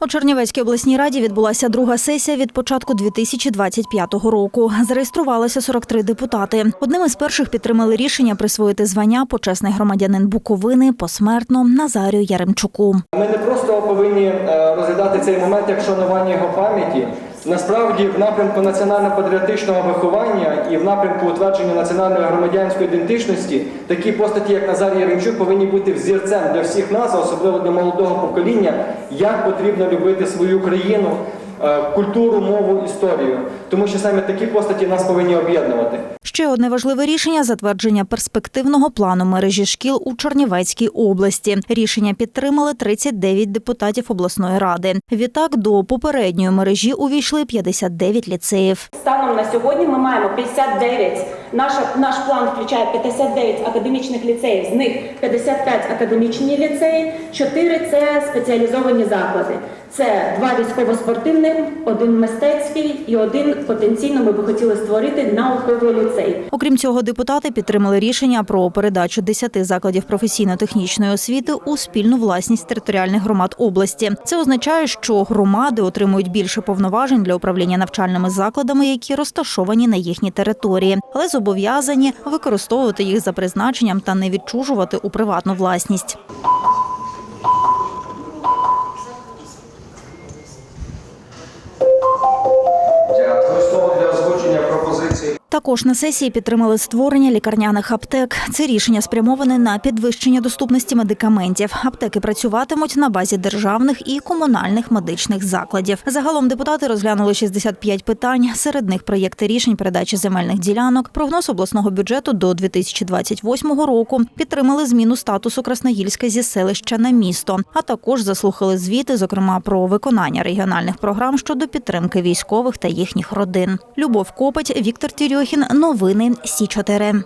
У Чернівецькій обласній раді відбулася друга сесія від початку 2025 року. Зареєструвалося 43 депутати. Одним із перших підтримали рішення присвоїти звання почесний громадянин Буковини посмертно Назарію Яремчуку. Ми не просто повинні е, розглядати цей момент як шанування його пам'яті. Насправді, в напрямку національно-патріотичного виховання і в напрямку утвердження національної громадянської ідентичності такі постаті, як Назар Яремчук, повинні бути взірцем для всіх нас, особливо для молодого покоління, як потрібно любити свою країну, культуру, мову, історію. Тому що саме такі постаті нас повинні об'єднувати. Ще одне важливе рішення затвердження перспективного плану мережі шкіл у Чернівецькій області. Рішення підтримали 39 депутатів обласної ради. Відтак до попередньої мережі увійшли 59 ліцеїв. Станом на сьогодні ми маємо 59. Наша, наш план включає 59 академічних ліцеїв, з них 55 академічні ліцеї, 4 – це спеціалізовані заклади. Це два військово-спортивних, один мистецький і один потенційно ми би хотіли створити науковий ліцей. Окрім цього, депутати підтримали рішення про передачу 10 закладів професійно-технічної освіти у спільну власність територіальних громад області. Це означає, що громади отримують більше повноважень для управління навчальними закладами, які розташовані на їхній території, але зобов'язані використовувати їх за призначенням та не відчужувати у приватну власність. Також на сесії підтримали створення лікарняних аптек. Це рішення спрямоване на підвищення доступності медикаментів. Аптеки працюватимуть на базі державних і комунальних медичних закладів. Загалом депутати розглянули 65 питань. Серед них проєкти рішень передачі земельних ділянок, прогноз обласного бюджету до 2028 року. Підтримали зміну статусу Красноїльська зі селища на місто, а також заслухали звіти, зокрема про виконання регіональних програм щодо підтримки військових та їхніх родин. Любов Копать, Віктор Тірьохін. Новини Сі 4